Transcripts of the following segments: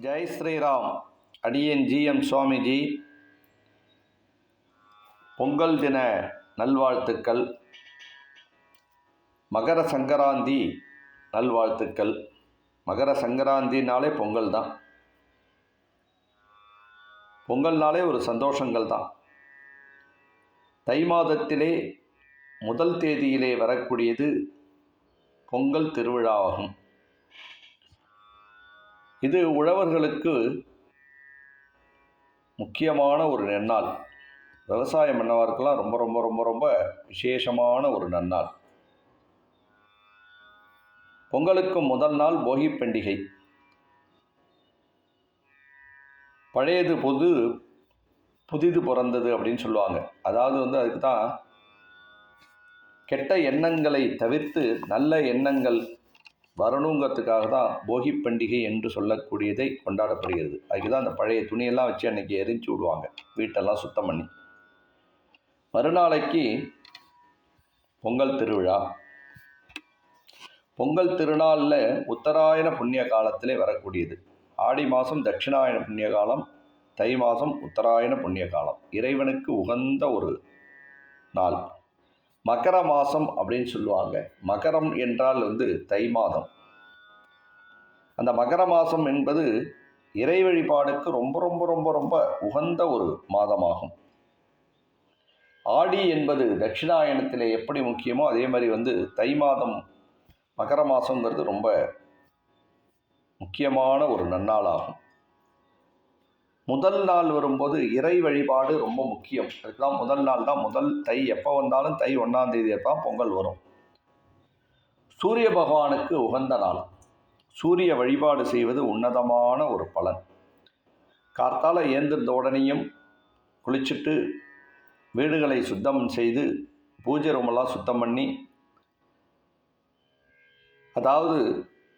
ஜெய் ஸ்ரீராம். அடியேன் ஜிஎம் சுவாமிஜி. பொங்கல் தின நல்வாழ்த்துக்கள். மகர சங்கராந்தி நல்வாழ்த்துக்கள். மகர சங்கராந்தினாலே பொங்கல் தான். பொங்கல்னாலே ஒரு சந்தோஷங்கள் தான். தை மாதத்திலே முதல் தேதியிலே வரக்கூடியது பொங்கல் திருவிழாவாகும். இது உழவர்களுக்கு முக்கியமான ஒரு நன்னாள். விவசாயம் என்னவாருக்கெல்லாம் ரொம்ப ரொம்ப ரொம்ப ரொம்ப விசேஷமான ஒரு நன்னாள். பொங்கலுக்கு முதல் நாள் போகி பண்டிகை. பழையது புது புதிது பிறந்தது அப்படின்னு சொல்லுவாங்க. அதாவது வந்து அதுக்கு தான் கெட்ட எண்ணங்களை தவிர்த்து நல்ல எண்ணங்கள் வரணுங்கிறதுக்காக தான் போகி பண்டிகை என்று சொல்லக்கூடியதை கொண்டாடப்படுகிறது. அதுக்கு தான் அந்த பழைய துணியெல்லாம் வச்சு அன்றைக்கி எரிஞ்சு விடுவாங்க வீட்டெல்லாம் சுத்தம் பண்ணி. மறுநாளைக்கு பொங்கல் திருவிழா. பொங்கல் திருநாளில் உத்தராயண புண்ணிய காலத்திலே வரக்கூடியது. ஆடி மாதம் தட்சிணாயன புண்ணிய காலம் தை மாதம் உத்தராயண புண்ணிய காலம். இறைவனுக்கு உகந்த ஒரு நாள். மகர மாதம் அப்படின்னு சொல்லுவாங்க. மகரம் என்றால் வந்து தை மாதம். அந்த மகர மாதம் என்பது இறை வழிபாடுக்கு ரொம்ப ரொம்ப ரொம்ப ரொம்ப உகந்த ஒரு மாதமாகும். ஆடி என்பது தட்சிணாயனத்தில் எப்படி முக்கியமோ அதே மாதிரி வந்து தை மாதம் மகர மாதங்கிறது ரொம்ப முக்கியமான ஒரு நன்னாளாகும். முதல் நாள் வரும்போது இறை வழிபாடு ரொம்ப முக்கியம். அதுக்குதான் முதல் நாள் தான் முதல் தை. எப்போ வந்தாலும் தை ஒன்றாம் தேதி தான் பொங்கல் வரும். சூரிய பகவானுக்கு உகந்த நாள். சூரிய வழிபாடு செய்வது உன்னதமான ஒரு பலன். கார்த்தால ஏந்திருந்த உடனேயும் குளிச்சுட்டு வீடுகளை சுத்தம் செய்து பூஜை ரூமெல்லாம் சுத்தம் பண்ணி அதாவது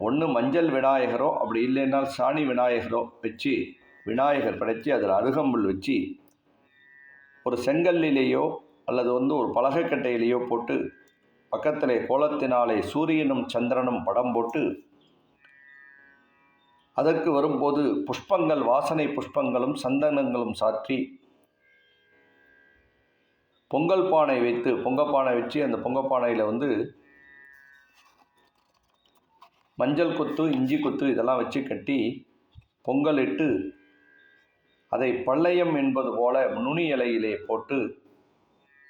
ஒன்று மஞ்சள் விநாயகரோ அப்படி இல்லைன்னா சாணி விநாயகரோ வச்சு விநாயகர் படைத்து அதில் அருகம்புல் வச்சு ஒரு செங்கல்லிலேயோ அல்லது வந்து ஒரு பலகைக்கட்டையிலேயோ போட்டு பக்கத்திலே கோலத்தினாலே சூரியனும் சந்திரனும் படம் போட்டு அதற்கு வரும்போது புஷ்பங்கள் வாசனை புஷ்பங்களும் சந்தனங்களும் சாற்றி பொங்கல் பானை வைத்து பொங்கப்பானை வச்சு அந்த பொங்கப்பானையில் வந்து மஞ்சள் கொத்து இஞ்சி கொத்து இதெல்லாம் வச்சு கட்டி பொங்கல் இட்டு அதை பள்ளையம் என்பது போல நுனி இலையிலே போட்டு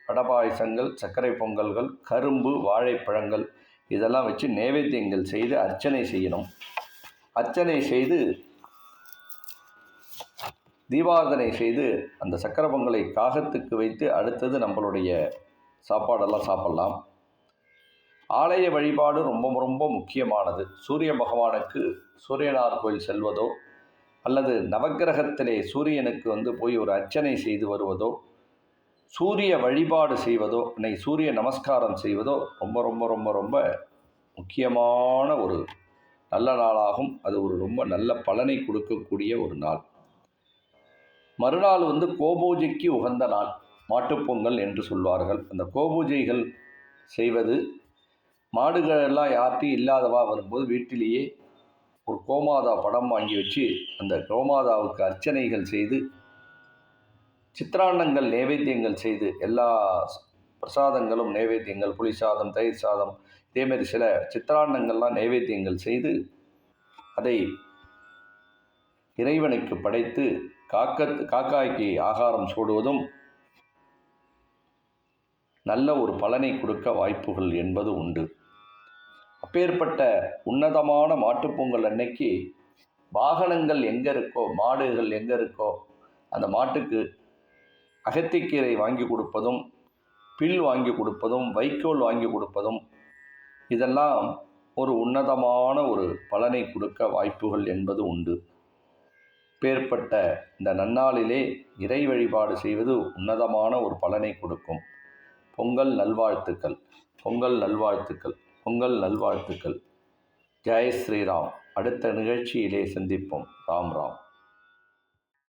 வடபாயசங்கள் சர்க்கரை பொங்கல்கள் கரும்பு வாழைப்பழங்கள் இதெல்லாம் வச்சு நைவேத்தியங்கள் செய்து அர்ச்சனை செய்யணும். அர்ச்சனை செய்து தீபார்த்தனை செய்து அந்த சக்கரை பொங்கலை காகத்துக்கு வைத்து அடுத்தது நம்மளுடைய சாப்பாடெல்லாம் சாப்பிட்லாம். ஆலய வழிபாடு ரொம்ப ரொம்ப முக்கியமானது. சூரிய பகவானுக்கு சூரியனார் கோயில் செல்வதோ அல்லது நவக்கிரகத்திலே சூரியனுக்கு வந்து போய் ஒரு அர்ச்சனை செய்து வருவதோ சூரிய வழிபாடு செய்வதோ இன்னைக்கு சூரிய நமஸ்காரம் செய்வதோ ரொம்ப ரொம்ப ரொம்ப ரொம்ப முக்கியமான ஒரு நல்ல நாளாகும். அது ஒரு ரொம்ப நல்ல பலனை கொடுக்கக்கூடிய ஒரு நாள். மறுநாள் வந்து கோபூஜைக்கு உகந்த நாள். மாட்டுப்பொங்கல் என்று சொல்வார்கள். அந்த கோபூஜைகள் செய்வது மாடுகளெல்லாம் யார்ட்டையும் இல்லாதவா வரும்போது வீட்டிலேயே ஒரு கோமாதா படம் வாங்கி வச்சு அந்த கோமாதாவுக்கு அர்ச்சனைகள் செய்து சித்திராண்ணங்கள் நைவேத்தியங்கள் செய்து எல்லா பிரசாதங்களும் நைவேத்தியங்கள் புளி சாதம் தயிர் சாதம் இதேமாரி சில சித்திராண்ணங்கள்லாம் நைவேத்தியங்கள் செய்து அதை இறைவனுக்கு படைத்து காக்க காக்காய்க்கு ஆகாரம் சூடுவதும் நல்ல ஒரு பலனை கொடுக்க வாய்ப்புகள் என்பது உண்டு. அப்பேற்பட்ட உன்னதமான மாட்டுப்பொங்கல் அன்னைக்கு வாகனங்கள் எங்கே இருக்கோ மாடுகள் எங்கே இருக்கோ அந்த மாட்டுக்கு அகத்திக்கீரை வாங்கி கொடுப்பதும் பில் வாங்கி கொடுப்பதும் வைக்கோல் வாங்கி கொடுப்பதும் இதெல்லாம் ஒரு உன்னதமான ஒரு பலனை கொடுக்க வாய்ப்புகள் என்பது உண்டு. பேர்பட்ட இந்த நன்னாளிலே இறை வழிபாடு செய்வது உன்னதமான ஒரு பலனை கொடுக்கும். பொங்கல் நல்வாழ்த்துக்கள். பொங்கல் நல்வாழ்த்துக்கள். பொங்கல் நல்வாழ்த்துக்கள். ஜெய் ஸ்ரீராம். அடுத்த நிகழ்ச்சியிலே சந்திப்போம். ராம் ராம்.